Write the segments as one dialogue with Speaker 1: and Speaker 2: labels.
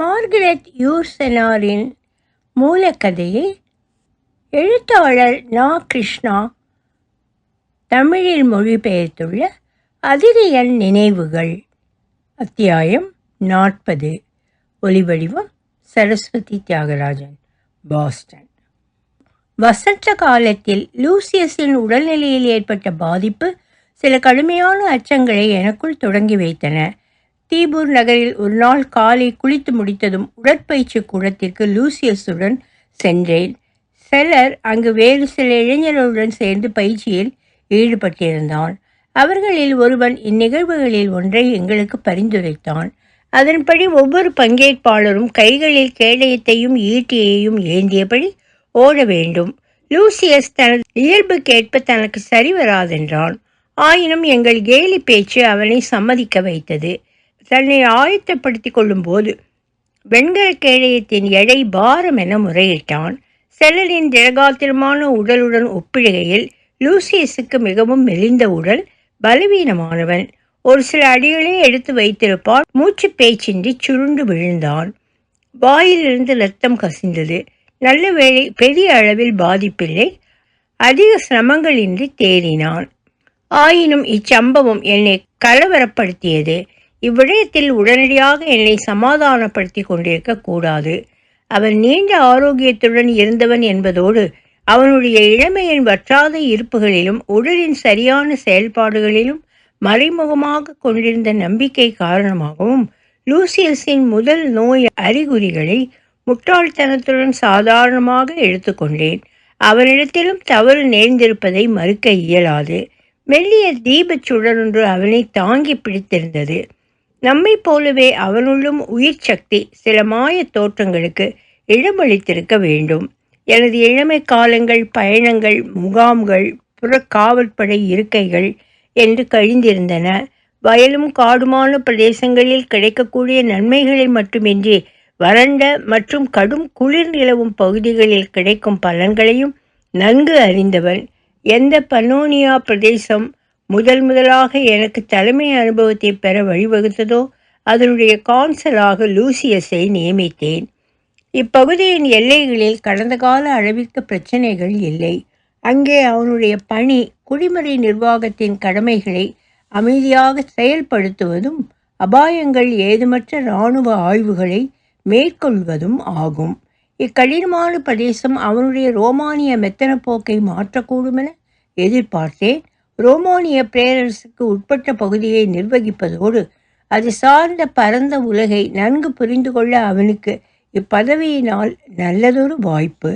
Speaker 1: Margaret யூர்செனாரின் மூலக்கதையை எழுத்தாளர் நா. கிருஷ்ணா தமிழில் மொழிபெயர்த்துள்ள அதிரியன் நினைவுகள். அத்தியாயம் நாற்பது. ஒலிவடிவம் சரஸ்வதி தியாகராஜன் பாஸ்டன். வசந்த காலத்தில் லூசியஸின் உடல்நிலையில் ஏற்பட்ட பாதிப்பு சில கடுமையான அச்சங்களை எனக்குள் தொடங்கி வைத்தன. தீபூர் நகரில் ஒரு நாள் காலை குளித்து முடித்ததும் உடற்பயிற்சி கூடத்திற்கு லூசியஸுடன் சென்றேன். சிலர் அங்கு வேறு சில இளைஞர்களுடன் சேர்ந்து பயிற்சியில் ஈடுபட்டிருந்தான். அவர்களில் ஒருவன் இந்நிகழ்வுகளில் ஒன்றை எங்களுக்கு பரிந்துரைத்தான். அதன்படி ஒவ்வொரு பங்கேற்பாளரும் கைகளில் கேடயத்தையும் ஈட்டியையும் ஏந்தியபடி ஓட வேண்டும். லூசியஸ் தனது இயல்புக்கேற்ப தனக்கு சரிவராதென்றான் ஆயினும் எங்கள் கேலி பேச்சு அவனை சம்மதிக்க வைத்தது. தன்னை ஆயத்தப்படுத்திக் கொள்ளும்போது வெண்கல கேடயத்தின் எடை பாரம் என முறையிட்டான். செல்லலின் திரகாத்திரமான உடலுடன் ஒப்பிடுகையில் லூசியஸுக்கு மிகவும் மெலிந்த உடல் பலவீனமானவன். ஒரு சில அடிகளே எடுத்து வைத்திருப்பான் மூச்சு பேச்சின்றி சுருண்டு விழுந்தான். வாயிலிருந்து ரத்தம் கசிந்தது. நல்ல வேளை பெரிய அளவில் பாதிப்பில்லை. அதிக சிரமங்களின்றி தேறினான். ஆயினும் இச்சம்பவம் என்னை கலவரப்படுத்தியது. இவ்விடயத்தில் உடனடியாக என்னை சமாதானப்படுத்தி கொண்டிருக்க கூடாது. அவன் நீண்ட ஆரோக்கியத்துடன் இருந்தவன் என்பதோடு அவனுடைய இளமையின் வற்றாத இருப்புகளிலும் உடலின் சரியான செயல்பாடுகளிலும் மறைமுகமாக கொண்டிருந்த நம்பிக்கை காரணமாகவும் லூசியஸின் முதல் நோய் அறிகுறிகளை முட்டாள்தனத்துடன் சாதாரணமாக எடுத்துக்கொண்டேன் அவனிடத்திலும் தவறு நேர்ந்திருப்பதை மறுக்க இயலாது. மெல்லிய தீபச் சுடரொன்று அவனை தாங்கி பிடித்திருந்தது. நம்மை போலவே அவனுள்ளும் உயிர் சக்தி சில மாய தோற்றங்களுக்கு இடமளித்திருக்க வேண்டும். எனது இளமை காலங்கள் பயணங்கள் முகாம்கள் புற காவல்படை இருக்கைகள் என்று கழிந்திருந்தன. வயலும் காடுமான பிரதேசங்களில் கிடைக்கக்கூடிய நன்மைகளை மட்டுமின்றி வறண்ட மற்றும் கடும் குளிர் நிலவும் பகுதிகளில் கிடைக்கும் பலன்களையும் நன்கு அறிந்தவன். எந்த பனோனியா பிரதேசம் முதல் முதலாக எனக்கு தலைமை அனுபவத்தை பெற வழிவகுத்ததோ அதனுடைய கான்சலாக லூசியஸை நியமித்தேன். இப்பகுதியின் எல்லைகளில் கடந்த கால அளவிற்கு பிரச்சனைகள் இல்லை. அங்கே அவனுடைய பணி குடிமறை நிர்வாகத்தின் கடமைகளை அமைதியாக செயல்படுத்துவதும் அபாயங்கள் ஏதுமற்ற இராணுவ ஆய்வுகளை மேற்கொள்வதும் ஆகும். இக்கடினமான பிரதேசம் அவனுடைய ரோமானிய மெத்தன போக்கை மாற்றக்கூடுமென எதிர்பார்த்தேன். ரோமானிய பேரரசுக்கு உட்பட்ட பகுதியை நிர்வகிப்பதோடு அது சார்ந்த பரந்த உலகை நன்கு புரிந்து கொள்ள அவனுக்கு இப்பதவியினால் நல்லதொரு வாய்ப்பு.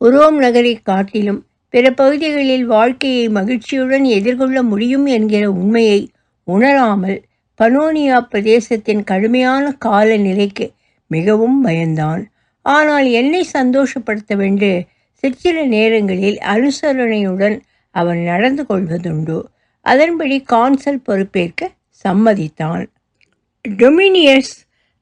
Speaker 1: உரோம் நகரை காட்டிலும் பிற பகுதிகளில் வாழ்க்கையை மகிழ்ச்சியுடன் எதிர்கொள்ள முடியும் என்கிற உண்மையை உணராமல் பனோனியா பிரதேசத்தின் கடுமையான காலநிலைக்கு மிகவும் பயந்தான். ஆனால் என்னை சந்தோஷப்படுத்த வேண்டு சிற்சில நேரங்களில் அனுசரணையுடன் அவன் நடந்து கொள்வதுண்டு. அதன்படி கான்சல் பொறுப்பேற்க சம்மதித்தான். டொமினியஸ்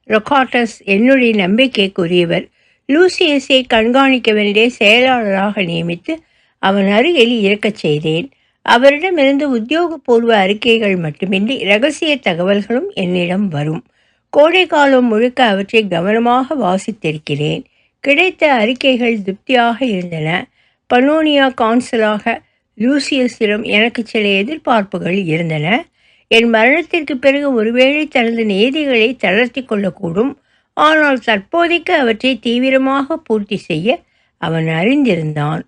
Speaker 1: ரொகாட்டஸ் என்னுடைய நம்பிக்கைக்குரியவர். லூசியஸை கண்காணிக்க வேண்டிய செயலாளராக நியமித்து அவன் அருகில் இருக்கச் செய்தேன். அவரிடமிருந்து உத்தியோகபூர்வ அறிக்கைகள் மட்டுமின்றி இரகசிய தகவல்களும் என்னிடம் வரும். கோடை காலம் முழுக்க அவற்றை கவனமாக வாசித்திருக்கிறேன். கிடைத்த அறிக்கைகள் திருப்தியாக இருந்தன. பனோனியா கான்சலாக லூசியஸிடம் எனக்கு சில எதிர்பார்ப்புகள் இருந்தன. என் மரணத்திற்கு பிறகு ஒருவேளை தனது நேதிகளை தளர்த்தி கொள்ளக்கூடும். ஆனால் தற்போதைக்கு அவற்றை தீவிரமாக பூர்த்தி செய்ய அவன் அறிந்திருந்தான்.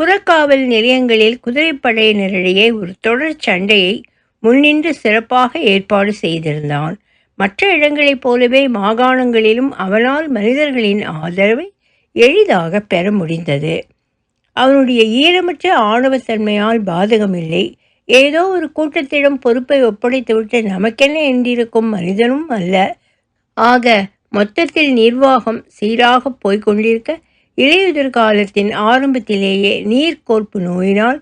Speaker 1: புறக்காவல் நிலையங்களில் குதிரைப்படையினரிடையே ஒரு தொடர் சண்டையை முன்னின்று சிறப்பாக ஏற்பாடு செய்திருந்தான். மற்ற இடங்களைப் போலவே மாகாணங்களிலும் அவனால் மனிதர்களின் ஆதரவை எளிதாக பெற முடிந்தது. அவனுடைய ஈரமற்ற ஆணவத்தன்மையால் பாதகமில்லை. ஏதோ ஒரு கூட்டத்திடம் பொறுப்பை ஒப்படைத்துவிட்டு நமக்கென்ன என்றிருக்கும் மனிதனும் அல்ல. ஆக மொத்தத்தில் நிர்வாகம் சீராக போய்கொண்டிருக்க இலையுதிர் காலத்தின் ஆரம்பத்திலேயே நீர்க்கோர்ப்பு நோயினால்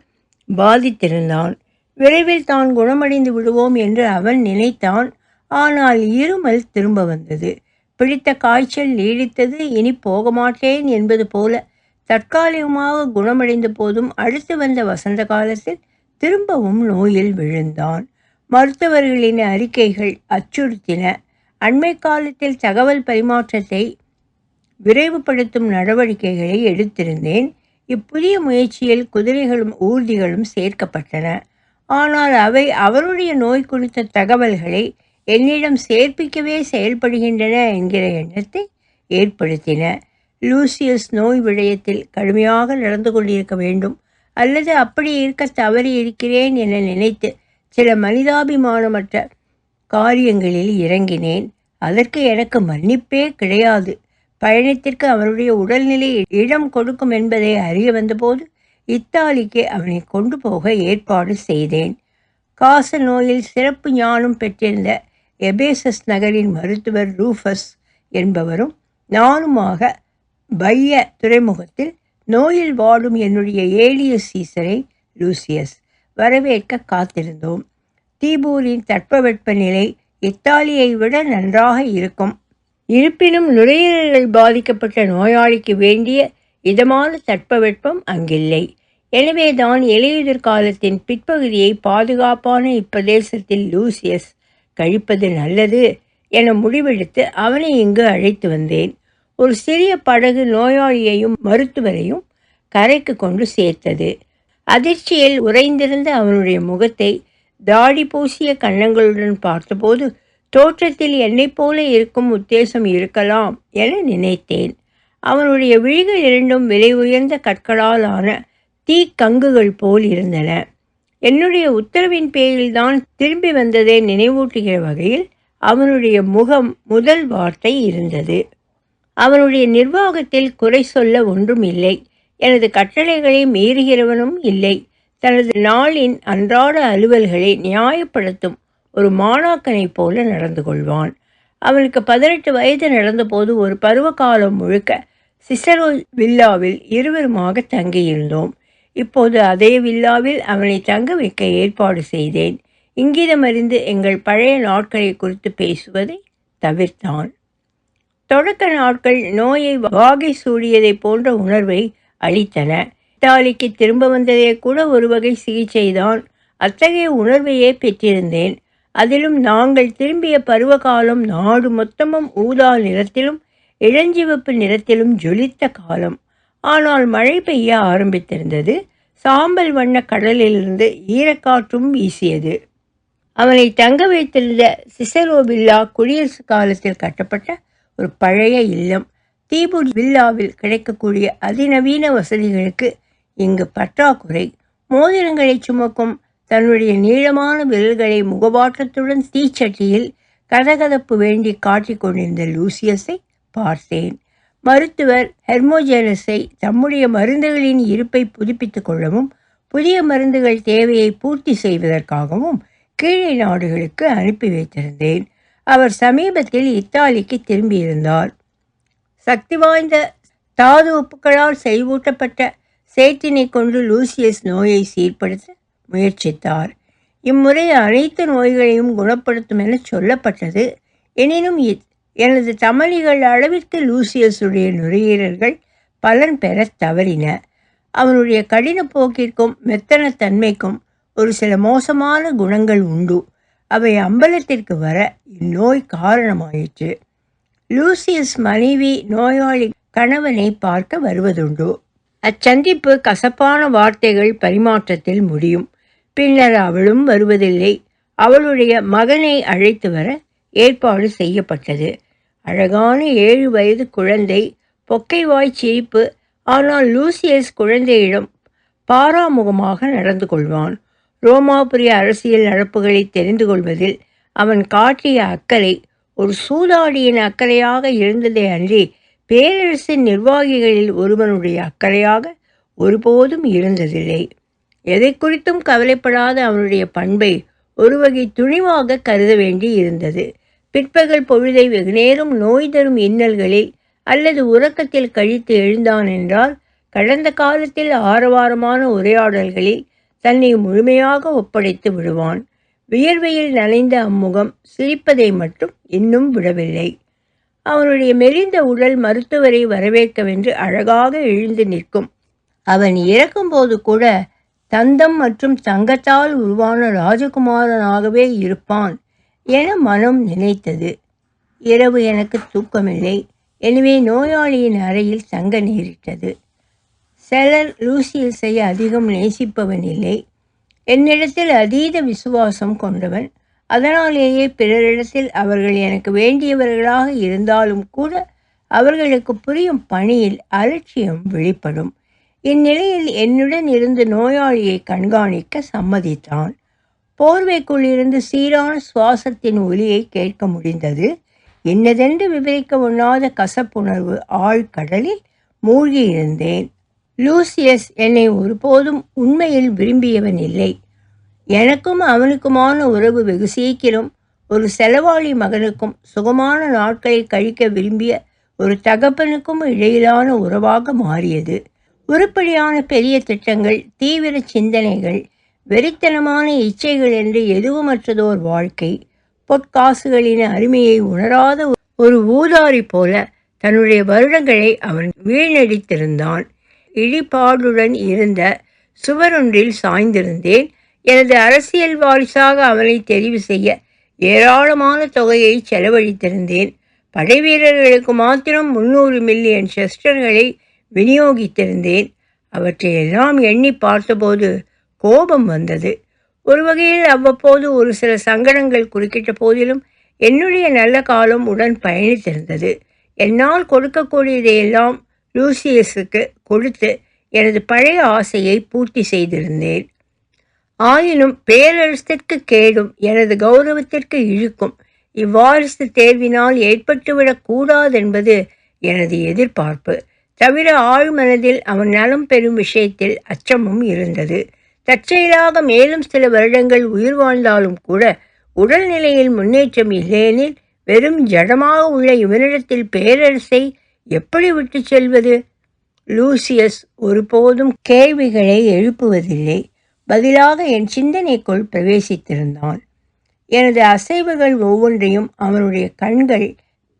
Speaker 1: பாதித்திருந்தான். விரைவில் தான் குணமடைந்து விடுவோம் என்று அவன் நினைத்தான். ஆனால் இருமல் திரும்ப வந்தது. பிடித்த காய்ச்சல் நீடித்தது இனி போக மாட்டேன் என்பது போல தற்காலிகமாக குணமடைந்த போதும் அடுத்து வந்த வசந்த காலத்தில் திரும்பவும் நோயில் விழுந்தான். மருத்துவர்களின் அறிக்கைகள் அச்சுறுத்தின. அண்மை காலத்தில் தகவல் பரிமாற்றத்தை விரைவுபடுத்தும் நடவடிக்கைகளை எடுத்திருந்தேன். இப்புதிய முயற்சியில் குதிரைகளும் ஊர்திகளும் சேர்க்கப்பட்டன. ஆனால் அவை அவருடைய நோய் குறித்த தகவல்களை என்னிடம் சேர்ப்பிக்கவே செயல்படுகின்றன என்கிற எண்ணத்தை ஏற்படுத்தின. லூசியஸ் நோய் விடயத்தில் கடுமையாக நடந்து கொண்டிருக்க வேண்டும். அல்லது அப்படி இருக்க தவறி இருக்கிறேன் என நினைத்து சில மனிதாபிமானமற்ற காரியங்களில் இறங்கினேன். அதற்கு எனக்கு மன்னிப்பே கிடையாது. பயணத்திற்கு அவனுடைய உடல்நிலை இடம் கொடுக்கும் என்பதை அறிய வந்தபோது இத்தாலிக்கு அவனை கொண்டு போக ஏற்பாடு செய்தேன். காச நோயில் சிறப்பு ஞானம் பெற்றிருந்த எபேசஸ் நகரின் மருத்துவர் ரூஃபஸ் என்பவரும் நானுமாக பைய துறைமுகத்தில் நோயில் வாடும் என்னுடைய ஏலிய சீசரை லூசியஸ் வரவேற்க காத்திருந்தோம். தீபூரின் தட்பவெப்பநிலை இத்தாலியை விட நன்றாக இருக்கும். இருப்பினும் நுரையீரல்கள் பாதிக்கப்பட்ட நோயாளிக்கு வேண்டிய இதமான தட்பவெப்பம் அங்கில்லை. எனவே தான் இலையுதிர் காலத்தின் பிற்பகுதியை பாதுகாப்பான இப்பிரதேசத்தில் லூசியஸ் கழிப்பது நல்லது என முடிவெடுத்து அவனை இங்கு அழைத்து வந்தேன். ஒரு சிறிய படகு நோயாளியையும் மருத்துவரையும் கரைக்கு கொண்டு சேர்த்தது. அதிர்ச்சியில் உறைந்திருந்த அவனுடைய முகத்தை தாடி பூசிய கன்னங்களுடன் பார்த்தபோது தோற்றத்தில் என்னைப் போல இருக்கும் உத்தேசம் இருக்கலாம் என நினைத்தேன். அவனுடைய விழிகள் இரண்டும் விலை உயர்ந்த கற்களால் ஆன தீக்கங்குகள் போல் இருந்தன. என்னுடைய உத்தரவின் பேரில்தான் திரும்பி வந்ததை நினைவூட்டுகிற வகையில் அவனுடைய முகம் முதல் வார்த்தை இருந்தது. அவனுடைய நிர்வாகத்தில் குறை சொல்ல ஒன்றும் இல்லை. எனது கட்டளைகளை மீறுகிறவனும் இல்லை. தனது நாளின் அன்றாட அலுவல்களை நியாயப்படுத்தும் ஒரு மாணாக்கனைப் போல நடந்து கொள்வான். அவனுக்கு பதினெட்டு வயது நடந்தபோது ஒரு பருவகாலம் முழுக்க சிசரோ வில்லாவில் இருவருமாக தங்கியிருந்தோம். இப்போது அதே வில்லாவில் அவனை தங்க வைக்க ஏற்பாடு செய்தேன். இங்கிதமறிந்து எங்கள் பழைய நாட்களை குறித்து பேசுவதை தவிர்த்தான். தொடக்க நாட்கள் நோயை வாகை சூடியதை போன்ற உணர்வை அளித்தன. இத்தாலிக்கு திரும்ப வந்ததே கூட ஒரு வகை சிகிச்சைதான். அத்தகைய உணர்வையே பெற்றிருந்தேன். அதிலும் நாங்கள் திரும்பிய பருவகாலம் நாடு மொத்தமும் ஊதா நிறத்திலும் இளஞ்சிவப்பு நிறத்திலும் ஜொலித்த காலம். ஆனால் மழை பெய்ய ஆரம்பித்திருந்தது. சாம்பல் வண்ண கடலிலிருந்து ஈரக்காற்றும் வீசியது. அவனை தங்க வைத்திருந்த சிசரோபில்லா குடியரசு காலத்தில் கட்டப்பட்ட ஒரு பழைய இல்லம். தீபூர் வில்லாவில் கிடைக்கக்கூடிய அதிநவீன வசதிகளுக்கு இங்கு பற்றாக்குறை. மோதிரங்களை சுமக்கும் தன்னுடைய நீளமான விரல்களை முகவாட்டத்துடன் தீச்சட்டியில் கதகதப்பு வேண்டி காட்டிக் கொண்டிருந்த லூசியஸை பார்த்தேன். மருத்துவர் ஹெர்மோஜெனஸை தம்முடைய மருந்துகளின் இருப்பை புதுப்பித்துக் கொள்ளவும் புதிய மருந்துகள் தேவையை பூர்த்தி செய்வதற்காகவும் கீழே நாடுகளுக்கு அனுப்பி வைத்திருந்தேன். அவர் சமீபத்தில் இத்தாலிக்கு திரும்பியிருந்தார் சக்தி வாய்ந்த தாது உப்புக்களால் செய்வூட்டப்பட்ட சேற்றினை கொண்டு லூசியஸ் நோயை சீர்படுத்த முயற்சித்தார். இம்முறை அனைத்து நோய்களையும் குணப்படுத்தும் என சொல்லப்பட்டது. எனினும் எனது தமலிகள் அளவிற்கு லூசியஸுடைய நுரையீரல்கள் பலன் பெற தவறின. அவனுடைய கடின போக்கிற்கும் மெத்தனத்தன்மைக்கும் ஒரு சில மோசமான குணங்கள் உண்டு. அவை அம்பலத்திற்கு வர இந்நோய் காரணமாயிற்று. லூசியஸ் மனைவி நோயாளி கணவனை பார்க்க வருவதுண்டு. அச்சந்திப்பு கசப்பான வார்த்தைகள் பரிமாற்றத்தில் முடியும். பின்னர் அவளும் வருவதில்லை. அவளுடைய மகனை அழைத்து வர ஏற்பாடு செய்யப்பட்டது. அழகான ஏழு வயது குழந்தை பொக்கைவாய் சிரிப்பு ஆனால் லூசியஸ் குழந்தையிடம் பாராமுகமாக நடந்து கொள்வான். ரோமாபுரி அரசியல் நடப்புகளை தெரிந்து கொள்வதில் அவன் காட்டிய அக்கறை ஒரு சூதாடியின் அக்கறையாக இருந்ததே அன்றி பேரரசின் நிர்வாகிகளில் ஒருவனுடைய அக்கறையாக ஒருபோதும் இருந்ததில்லை. எதை குறித்தும் கவலைப்படாத அவனுடைய பண்பை ஒரு வகை துணிவாக கருத வேண்டி இருந்தது. பிற்பகல் பொழுதை வெகுநேரம் நோய் தரும் இன்னல்களில் அல்லது உறக்கத்தில் கழித்து எழுந்தான் என்றால் கடந்த காலத்தில் ஆரவாரமான உரையாடல்களில் தன்னை முழுமையாக ஒப்படைத்து விடுவான். வியர்வையில் நனைந்த அம்முகம் சிரிப்பதை மட்டும் இன்னும் விடவில்லை. அவனுடைய மெலிந்த உடல் மருத்துவரை வரவேற்கவென்று அழகாக எழுந்து நிற்கும். அவன் இறக்கும்போது கூட தந்தம் மற்றும் தங்கத்தால் உருவான ராஜகுமாரனாகவே இருப்பான் என மனம் நினைத்தது. இரவு எனக்கு தூக்கமில்லை. எனவே நோயாளியின் அறையில் தங்க நேரிட்டது. செலர் லூசியஸை அதிகம் நேசிப்பவன் இல்லை என்னிடத்தில் அதீத விசுவாசம் கொண்டவன். அதனாலேயே பிறரிடத்தில் அவர்கள் எனக்கு வேண்டியவர்களாக இருந்தாலும் கூட அவர்களுக்கு புரியும் பணியில் அலட்சியம் வெளிப்படும். இந்நிலையில் என்னுடன் இருந்து நோயாளியை கண்காணிக்க சம்மதித்தான். போர்வைக்குள் இருந்து சீரான சுவாசத்தின் ஒலியை கேட்க முடிந்தது. என்னதென்று விவரிக்க உண்ணாத கசப்புணர்வு ஆழ்கடலில் மூழ்கியிருந்தேன். லூசியஸ் என்னை ஒருபோதும் உண்மையில் விரும்பியவன் இல்லை. எனக்கும் அவனுக்குமான உறவு வெகு சீக்கிரம் ஒரு செலவாளி மகனுக்கும் சுகமான நாட்களை கழிக்க விரும்பிய ஒரு தகப்பனுக்கும் இடையிலான உறவாக மாறியது. உருப்படியான பெரிய திட்டங்கள் தீவிர சிந்தனைகள் வெறித்தனமான இச்சைகள் என்று எதுவுமற்றதோர் வாழ்க்கை பொற்காசுகளின் அருமையை உணராத ஒரு ஊதாரி போல தன்னுடைய வருடங்களை அவன் வீணடித்திருந்தான். இழிபாடுடன் இருந்த சுவரொன்றில் சாய்ந்திருந்தேன். எனது அரசியல் வாரிசாக அவனை தெரிவு செய்ய ஏராளமான தொகையை செலவழித்திருந்தேன். படைவீரர்களுக்கு மாத்திரம் முன்னூறு மில்லியன் செஸ்டர்களை விநியோகித்திருந்தேன். அவற்றையெல்லாம் எண்ணி பார்த்தபோது கோபம் வந்தது. ஒரு வகையில் அவ்வப்போது ஒரு சில சங்கடங்கள் குறுக்கிட்ட போதிலும் என்னுடைய நல்ல காலம் உடன் பயணித்திருந்தது. என்னால் கொடுக்கக்கூடியதையெல்லாம் லூசியஸுக்கு கொடுத்து எனது பழைய ஆசையை பூர்த்தி செய்திருந்தேன். ஆயினும் பேரரசத்திற்கு கேடும் எனது கௌரவத்திற்கு இழுக்கும் இவ்வாரிசு தேர்வினால் ஏற்பட்டுவிடக் கூடாதென்பது எனது எதிர்பார்ப்பு. தவிர ஆழ்மனதில் அவன் நலம் பெறும் விஷயத்தில் அச்சமும் இருந்தது. தற்செயலாக மேலும் சில வருடங்கள் உயிர் வாழ்ந்தாலும் கூட உடல்நிலையில் முன்னேற்றம் இல்லையெனில் வெறும் ஜடமாக உள்ள இவனிடத்தில் பேரரசை எப்படி விட்டு செல்வது? லூசியஸ் ஒருபோதும் கேள்விகளை எழுப்புவதில்லை. பதிலாக என் சிந்தனைக்குள் பிரவேசித்திருந்தான். எனது அசைவுகள் ஒவ்வொன்றையும் அவனுடைய கண்கள்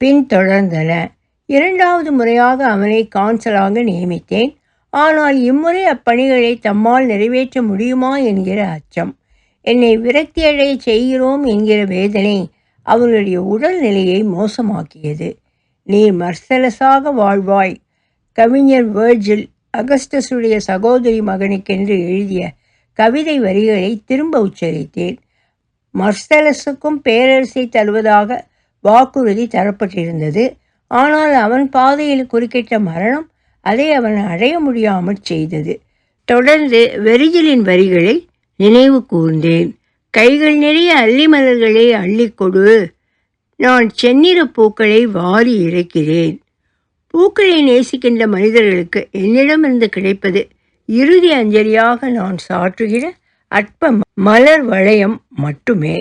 Speaker 1: பின்தொடர்ந்தன. இரண்டாவது முறையாக அவனை கான்சலாக நியமித்தேன். ஆனால் இம்முறை அப்பணிகளை தம்மால் நிறைவேற்ற முடியுமா என்கிற அச்சம். என்னை விரக்தியடைய செய்கிறோம் என்கிற வேதனை அவனுடைய உடல்நிலையை மோசமாக்கியது. நீ மர்சலஸாக வாழ்வாய். கவிஞர் வேர்ஜில் அகஸ்டஸுடைய சகோதரி மகனுக்கென்று எழுதிய கவிதை வரிகளை திரும்ப உச்சரித்தேன். மர்சலஸுக்கும் பேரரசை தருவதாக வாக்குறுதி தரப்பட்டிருந்தது. ஆனால் அவன் பாதையில் குறுக்கிட்ட மரணம் அதை அவன் அடைய முடியாமல் செய்தது. தொடர்ந்து வெரிஜிலின் வரிகளை நினைவு கூர்ந்தேன். கைகள் நிறைய அல்லி மலர்களை அள்ளிக்கொடு நான் செந்நிற பூக்களை வாரி இறைக்கிறேன். பூக்களை நேசிக்கின்ற மனிதர்களுக்கு என்னிடமிருந்து கிடைப்பது இறுதி அஞ்சலியாக நான் சாற்றுகிற அற்ப மலர் வளையம் மட்டுமே.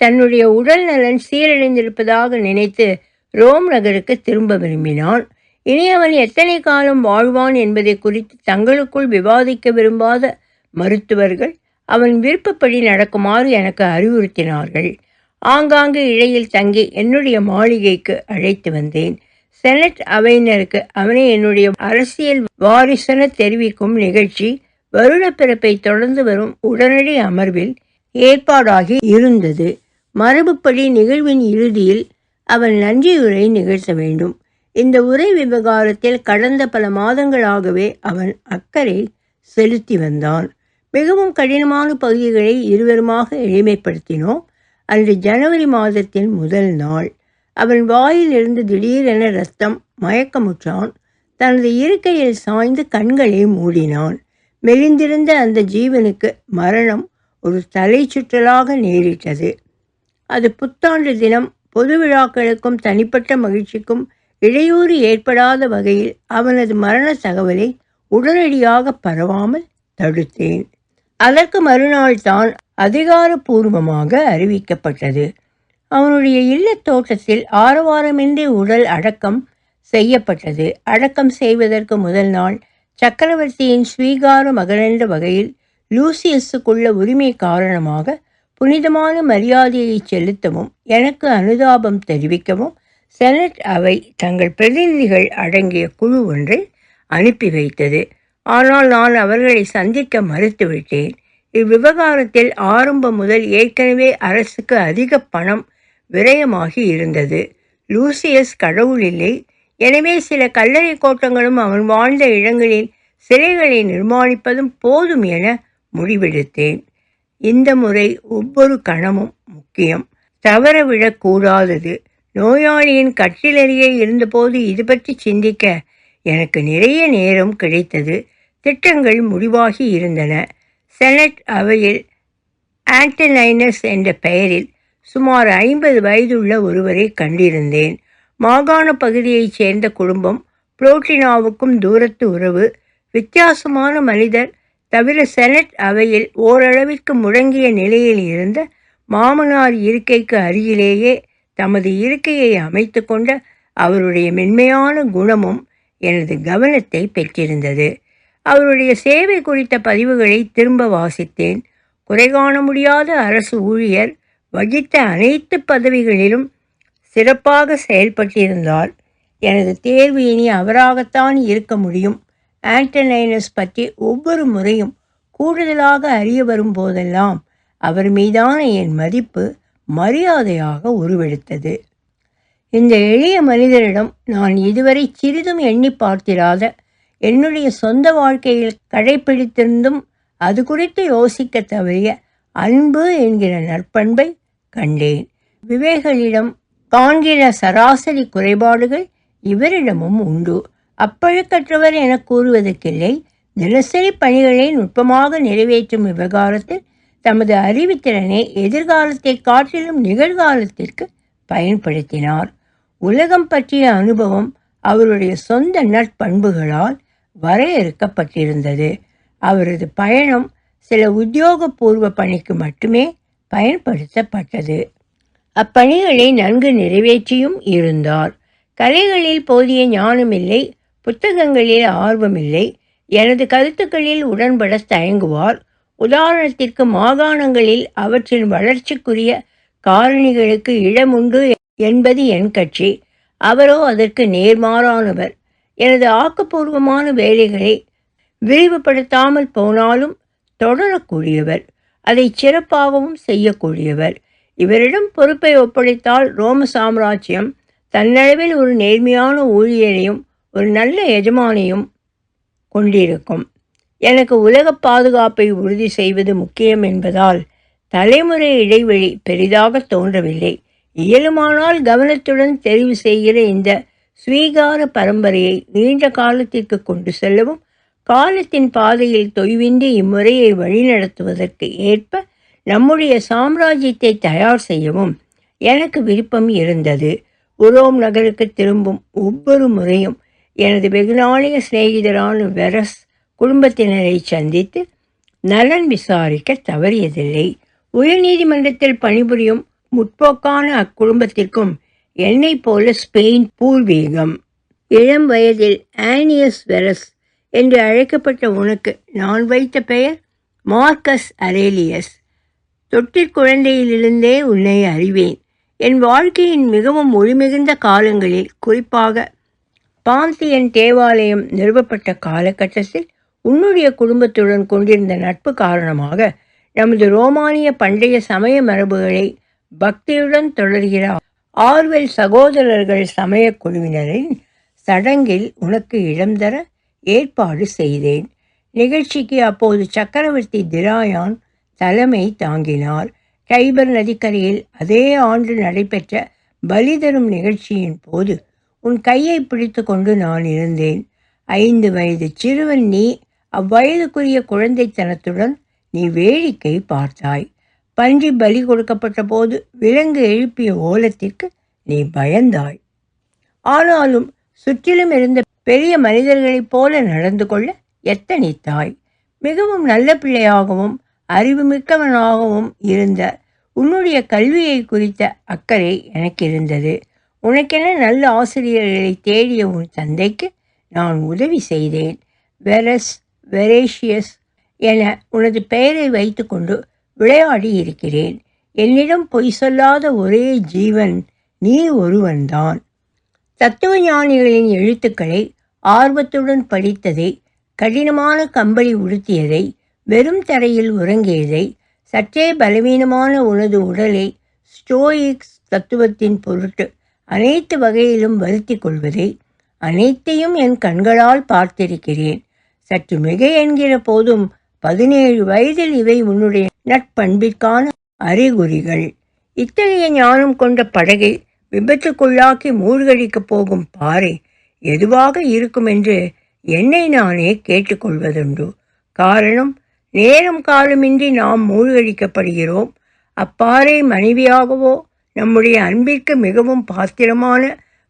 Speaker 1: தன்னுடைய உடல் நலன் சீரடைந்திருப்பதாக நினைத்து ரோம் நகருக்கு திரும்ப விரும்பினான். இனி அவன் எத்தனை காலம் வாழ்வான் என்பதை குறித்து தங்களுக்குள் விவாதிக்க விரும்பாத மருத்துவர்கள் அவன் விருப்பப்படி நடக்குமாறு எனக்கு அறிவுறுத்தினார்கள். ஆங்காங்கு இழையில் தங்கி என்னுடைய மாளிகைக்கு அழைத்து வந்தேன். செனட் அவையினருக்கு அவனை என்னுடைய அரசியல் வாரிசென தெரிவிக்கும் நிகழ்ச்சி வருடப்பிறப்பை தொடர்ந்து வரும் உடனடி அமர்வில் ஏற்பாடாகி இருந்தது. மரபுப்படி நிகழ்வின் இறுதியில் அவன் நன்றியுரை நிகழ்த்த வேண்டும். இந்த உரை விவகாரத்தில் கடந்த பல மாதங்களாகவே அவன் அக்கறை செலுத்தி வந்தான். மிகவும் கடினமான பகுதிகளை இருவருமாக எளிமைப்படுத்தினோம். அன்று ஜனவரி மாதத்தின் முதல் நாள். அவன் வாயிலிருந்து திடீரென ரத்தம் மயக்கமுற்றான். தனது இருக்கையில் சாய்ந்து கண்களை மூடினான். மெலிந்திருந்த அந்த ஜீவனுக்கு மரணம் ஒரு தலை சுற்றலாக நேரிட்டது. அது புத்தாண்டு தினம் பொது விழாக்களுக்கும் தனிப்பட்ட மகிழ்ச்சிக்கும் இடையூறு ஏற்படாத வகையில் அவனது மரண தகவலை உடனடியாக பரவாமல் தடுத்தேன். அதற்கு மறுநாள் தான் அதிகாரப்பூர்வமாக அறிவிக்கப்பட்டது. அவனுடைய இல்லத் தோட்டத்தில் ஆரவாரமின்றி உடல் அடக்கம் செய்யப்பட்டது. அடக்கம் செய்வதற்கு முதல் நாள் சக்கரவர்த்தியின் ஸ்வீகார மகளென்ற வகையில் லூசியஸுக்குள்ள உரிமை காரணமாக புனிதமான மரியாதையை செலுத்தவும் எனக்கு அனுதாபம் தெரிவிக்கவும் செனட் அவை தங்கள் பிரதிநிதிகள் அடங்கிய குழு ஒன்றை அனுப்பி வைத்தது. ஆனால் நான் அவர்களை சந்திக்க மறுத்துவிட்டேன். இவ்விவகாரத்தில் ஆரம்பம் முதல் ஏற்கனவே அரசுக்கு அதிக பணம் விரயமாகி இருந்தது. லூசியஸ் கடவுள் இல்லை. எனவே சில கல்லறை கோட்டங்களும் அவன் வாழ்ந்த இடங்களில் சிலைகளை நிர்மாணிப்பதும் போதும் என முடிவெடுத்தேன். இந்த முறை ஒவ்வொரு கணமும் முக்கியம். தவறவிடக்கூடாதது நோயாளியின் கட்டிலறியே இருந்தபோது இது பற்றி சிந்திக்க எனக்கு நிறைய நேரம் கிடைத்தது. திட்டங்கள் முடிவாகி இருந்தன. செனட் அவையில் ஆன்டனைனஸ் என்ற பெயரில் சுமார் ஐம்பது வயதுள்ள ஒருவரை கண்டிருந்தேன். மாகாண பகுதியைச் சேர்ந்த குடும்பம் புளோட்டினாவுக்கும் தூரத்து உறவு வித்தியாசமான மனிதர் தவிர செனட் அவையில் ஓரளவிற்கு முழங்கிய நிலையில் இருந்த மாமனார் இருக்கைக்கு அருகிலேயே தமது இருக்கையை அமைத்து கொண்ட அவருடைய மென்மையான குணமும் எனது கவனத்தை பெற்றிருந்தது. அவருடைய சேவை குறித்த பதிவுகளை திரும்ப வாசித்தேன். குறை காண முடியாத அரசு ஊழியர் வகித்த அனைத்து பதவிகளிலும் சிறப்பாக செயல்பட்டிருந்தார். எனது தேர்வு இனி அவராகத்தான் இருக்க முடியும். ஆண்டனைனஸ் பற்றி ஒவ்வொரு முறையும் கூடுதலாக அறிய வரும் போதெல்லாம் அவர் மீதான என் மதிப்பு மரியாதையாக உருவெடுத்தது. இந்த எளிய மனிதரிடம் நான் இதுவரை சிறிதும் எண்ணி பார்த்திராத என்னுடைய சொந்த வாழ்க்கையில் கடைப்பிடித்திருந்தும் அது குறித்து யோசிக்க தவறிய அன்பு என்கிற நற்பண்பை கண்டேன். விவேகளிடம் காண்கிற சராசரி குறைபாடுகள் இவரிடமும் உண்டு. அப்பழுக்கற்றவர் என கூறுவதற்கில்லை. தினசரி பணிகளை நுட்பமாக நிறைவேற்றும் விவகாரத்தில் தமது அறிவுத்திறனை எதிர்காலத்தை காட்டிலும் நிகழ்காலத்திற்கு பயன்படுத்தினார். உலகம் பற்றிய அனுபவம் அவருடைய சொந்த நட்பண்புகளால் வரையறுக்கப்பட்டிருந்தது. அவரது பயணம் சில உத்தியோகபூர்வ பணிக்கு மட்டுமே பயன்படுத்தப்பட்டது. அப்பணிகளை நன்கு நிறைவேற்றியும் இருந்தார். கலைகளில் போதிய ஞானமில்லை புத்தகங்களில் ஆர்வமில்லை. எனது கருத்துக்களில் உடன்பட தயங்குவார். உதாரணத்திற்கு மாகாணங்களில் அவற்றின் வளர்ச்சிக்குரிய காரணிகளுக்கு இடமுண்டு என்பது என் கட்சி. அவரோ அதற்கு நேர்மாறானவர். எனது ஆக்கப்பூர்வமான வேலைகளை விரிவுபடுத்தாமல் போனாலும் தொடரக்கூடியவர் அதை சிறப்பாகவும் செய்யக்கூடியவர். இவரிடம் பொறுப்பை ஒப்படைத்தால் ரோம சாம்ராஜ்யம் தன்னளவில் ஒரு நேர்மையான ஊழியரையும் ஒரு நல்ல எஜமானையும் கொண்டிருக்கும். எனக்கு உலக பாதுகாப்பை உறுதி செய்வது முக்கியம் என்பதால் தலைமுறை இடைவெளி பெரிதாக தோன்றவில்லை. இயலுமானால் கவனத்துடன் தெரிவு செய்கிற இந்த ஸ்வீகார பரம்பரையை நீண்ட காலத்திற்கு கொண்டு செல்லவும் காலத்தின் பாதையில் தொய்வின்றி இம்முறையை வழிநடத்துவதற்கு ஏற்ப நம்முடைய சாம்ராஜ்யத்தை தயார் செய்யவும் எனக்கு விருப்பம் இருந்தது. உரோம் நகருக்கு திரும்பும் ஒவ்வொரு முறையும் எனது வெகுநாளைய சிநேகிதரான வெரஸ் குடும்பத்தினரை சந்தித்து நலன் விசாரிக்க தவறியதில்லை. உயர்நீதிமன்றத்தில் பணிபுரியும் முற்போக்கான அக்குடும்பத்திற்கும் என்னை போல ஸ்பெயின் பூர்வீகம். இளம் வயதில் ஆனியஸ் வெரஸ் என்று அழைக்கப்பட்ட உனக்கு நான் வைத்த பெயர் மார்க்கஸ் அரேலியஸ். தொட்டிற் குழந்தையிலிருந்தே உன்னை அறிவேன். என் வாழ்க்கையின் மிகவும் ஒளிமிகுந்த காலங்களில் குறிப்பாக பாந்தியன் தேவாலயம் நிறுவப்பட்ட காலகட்டத்தில் உன்னுடைய குடும்பத்துடன் கொண்டிருந்த நட்பு காரணமாக நமது ரோமானிய பண்டைய சமய மரபுகளை பக்தியுடன் தொடர்கிறார். ஆர்வெல் சகோதரர்கள் சமயக்குழுவினரின் சடங்கில் உனக்கு இடம் தர ஏற்பாடு செய்தேன். நிகழ்ச்சிக்கு அப்போது சக்கரவர்த்தி திராயான் தலைமை தாங்கினார். கைபர் நதிக்கரையில் அதே ஆண்டு நடைபெற்ற பலிதரும் நிகழ்ச்சியின் போது உன் கையை பிடித்து கொண்டு நான் இருந்தேன். ஐந்து வயது சிறுவன் நீ அவ்வயதுக்குரிய குழந்தைத்தனத்துடன் நீ வேடிக்கை பார்த்தாய். பன்றி பலி கொடுக்கப்பட்ட போது விலங்கு எழுப்பிய ஓலத்திற்கு நீ பயந்தாய். ஆனாலும் சுற்றிலும் இருந்த பெரிய மனிதர்களைப் போல நடந்து கொள்ள எத்தனித்தாய். மிகவும் நல்ல பிள்ளையாகவும் அறிவுமிக்கவனாகவும் இருந்த உன்னுடைய கல்வியை குறித்த அக்கறை எனக்கு இருந்தது உனக்கென நல்ல ஆசிரியர்களை தேடிய உன் தந்தைக்கு நான் உதவி செய்தேன். வெரஸ் வெரேஷியஸ் என உனது பெயரை வைத்துக்கொண்டு விளையாடி இருக்கிறேன். என்னிடம் பொய் சொல்லாத ஒரே ஜீவன் நீ ஒருவன்தான். தத்துவ ஞானிகளின் எழுத்துக்களை ஆர்வத்துடன் படித்ததை கடினமான கம்பளி உடுத்தியதை வெறும் தரையில் உறங்கியதை சற்றே பலவீனமான உனது உடலை ஸ்டோயிக்ஸ் தத்துவத்தின் பொருட்டு அனைத்து வகையிலும் வருத்தி கொள்வதை அனைத்தையும் என் கண்களால் பார்த்திருக்கிறேன். சற்று மிகை என்கிற போதும் பதினேழு வயதில் இவை உன்னுடைய நட்பண்பிற்கான அறிகுறிகள். இத்தகைய ஞானம் கொண்ட படகை விபத்துக்குள்ளாக்கி மூழ்கடிக்கப் போகும் பாறை எதுவாக இருக்கும் என்று என்னை நானே கேட்டுக்கொள்வதுண்டு. காரணம் நேரம் காலமின்றி நாம் மூழ்கடிக்கப்படுகிறோம். அப்பாறை மனைவியாகவோ நம்முடைய அன்பிற்கு மிகவும் பாத்திரமான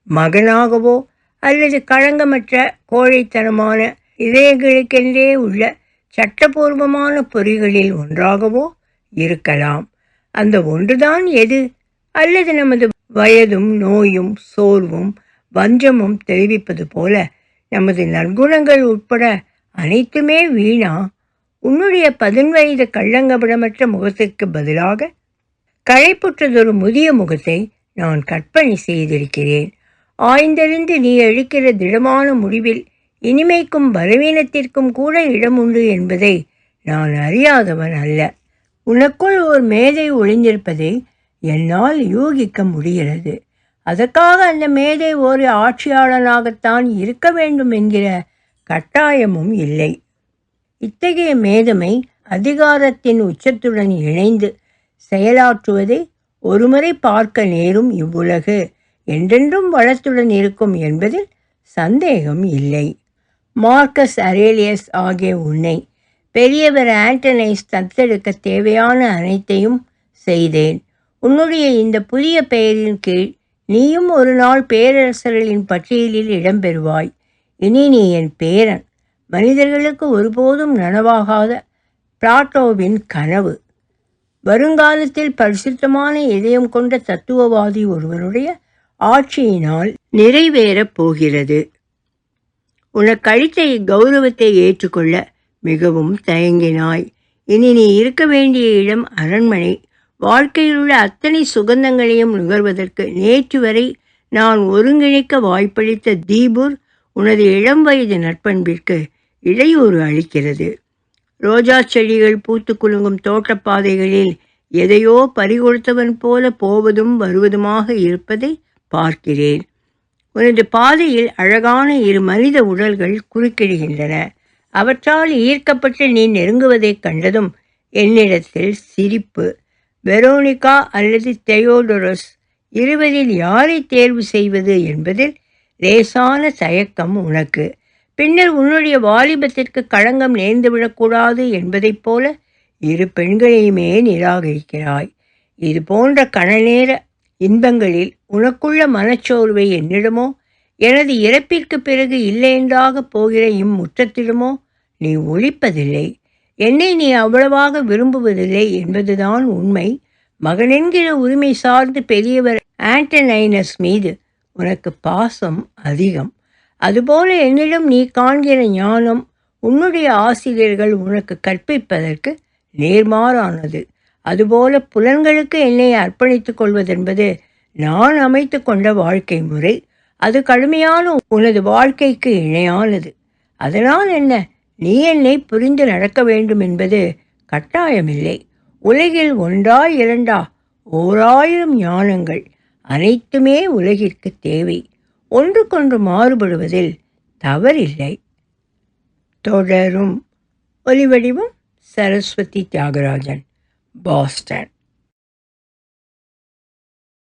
Speaker 1: மகனாகவோ அல்லது களங்கமற்ற கோழைத்தனமான இதயங்களுக்கென்றே உள்ள சட்டபூர்வமான பொறிகளில் ஒன்றாகவோ இருக்கலாம். அந்த ஒன்றுதான் எது? அல்லது நமது வயதும் நோயும் சோர்வும் வஞ்சமும் தெரிவிப்பது போல நமது நற்குணங்கள் உட்பட அனைத்துமே வீணா? உன்னுடைய பதின்வயது கள்ளங்கபடமற்ற முகத்திற்கு பதிலாக களைப்புற்றதொரு முதிய முகத்தை நான் கற்பனை செய்திருக்கிறேன். ஆய்ந்தறிந்து நீ அழிக்கிற திடமான முடிவில் இனிமைக்கும் பலவீனத்திற்கும் கூட இடம் உண்டு என்பதை நான் அறியாதவன் அல்ல. உனக்குள் ஒரு மேதை ஒளிந்திருப்பதை என்னால் யூகிக்க முடிகிறது. அதற்காக அந்த மேதை ஒரு ஆட்சியாளனாகத்தான் இருக்க வேண்டும் என்கிற கட்டாயமும் இல்லை. இத்தகைய மேதமை அதிகாரத்தின் உச்சத்துடன் இணைந்து செயலாற்றுவதை ஒருமுறை பார்க்க நேரும் இவ்வுலகு. என்றென்றும் வளத்துடன் இருக்கும் என்பதில் சந்தேகம் இல்லை. மார்க்கஸ் அரேலியஸ் ஆகிய உன்னை. பெரியவர் ஆண்டனைஸ் தத்தெடுக்க தேவையான அனைத்தையும் செய்தேன். உன்னுடைய இந்த புதிய பெயரின் கீழ் நீயும் ஒரு நாள் பேரரசர்களின் பட்டியலில் இடம்பெறுவாய். இனி நீ என் பேரன். மனிதர்களுக்கு ஒருபோதும் நனவாகாத பிளாட்டோவின் கனவு. வருங்காலத்தில் பரிசுத்தமான இதயம் கொண்ட தத்துவவாதி ஒருவருடைய ஆட்சியினால் நிறைவேறப் போகிறது. உனக்கு கழித்தை இக்கௌரவத்தை ஏற்றுக்கொள்ள மிகவும் தயங்கினாய். இனி நீ இருக்க வேண்டிய இடம் அரண்மனை. வாழ்க்கையில் உள்ள அத்தனை சுகந்தங்களையும் நுகர்வதற்கு நேற்று வரை நான் ஒருங்கிணைக்க வாய்ப்பளித்த தீபூர் உனது இளம் வயது நட்பண்பிற்கு இடையூறு அளிக்கிறது. ரோஜா செடிகள் பூத்து குலுங்கும் தோட்டப்பாதைகளில் எதையோ பறிகொடுத்தவன் போல போவதும் வருவதுமாக இருப்பதை பார்க்கிறேன். உனது பாதையில் அழகான இரு மனித உடல்கள் குறுக்கிடுகின்றன. அவற்றால் ஈர்க்கப்பட்டு நீ நெருங்குவதைக் கண்டதும் என்னிடத்தில் சிரிப்பு. வெரோனிகா அல்லது தெயோடோரஸ் இருவரில் யாரை தேர்வு செய்வது என்பதில் லேசான தயக்கம் உனக்கு. பின்னர் உன்னுடைய வாலிபத்திற்கு களங்கம் நேர்ந்துவிடக்கூடாது என்பதைப் போல இரு பெண்களையுமே நிராகரிக்கிறாய். இது போன்ற கணநேர இன்பங்களில் உனக்குள்ள மனச்சோர்வை என்னிடமோ? எனது இறப்பிற்கு பிறகு இல்லையென்றாக போகிற இம்முற்றத்திடமோ? நீ ஒழிப்பதில்லை. என்னை நீ அவ்வளவாக விரும்புவதில்லை என்பதுதான் உண்மை. மகனென்கிற உரிமை சார்ந்து பெரியவர் ஆண்டனைனஸ் மீது உனக்கு பாசம் அதிகம். அதுபோல என்னிடம் நீ காண்கிற ஞானம் உன்னுடைய ஆசிரியர்கள் உனக்கு கற்பிப்பதற்கு நேர்மாறானது. அதுபோல புலன்களுக்கு என்னை அர்ப்பணித்துக் கொள்வதென்பது நான் அமைத்து கொண்ட வாழ்க்கை முறை. அது கடுமையான உனது வாழ்க்கைக்கு இணையானது. அதனால் என்ன? நீ என்னை புரிந்து நடக்க வேண்டும் என்பது கட்டாயமில்லை. உலகில் ஒன்றா இரண்டா ஓராயிரம் ஞானங்கள் அனைத்துமே உலகிற்கு தேவை. ஒன்றுக்கொன்று மாறுபடுவதில் தவறில்லை. தொடரும். ஒலிவடிவம் சரஸ்வதி தியாகராஜன். பாஸ்டன்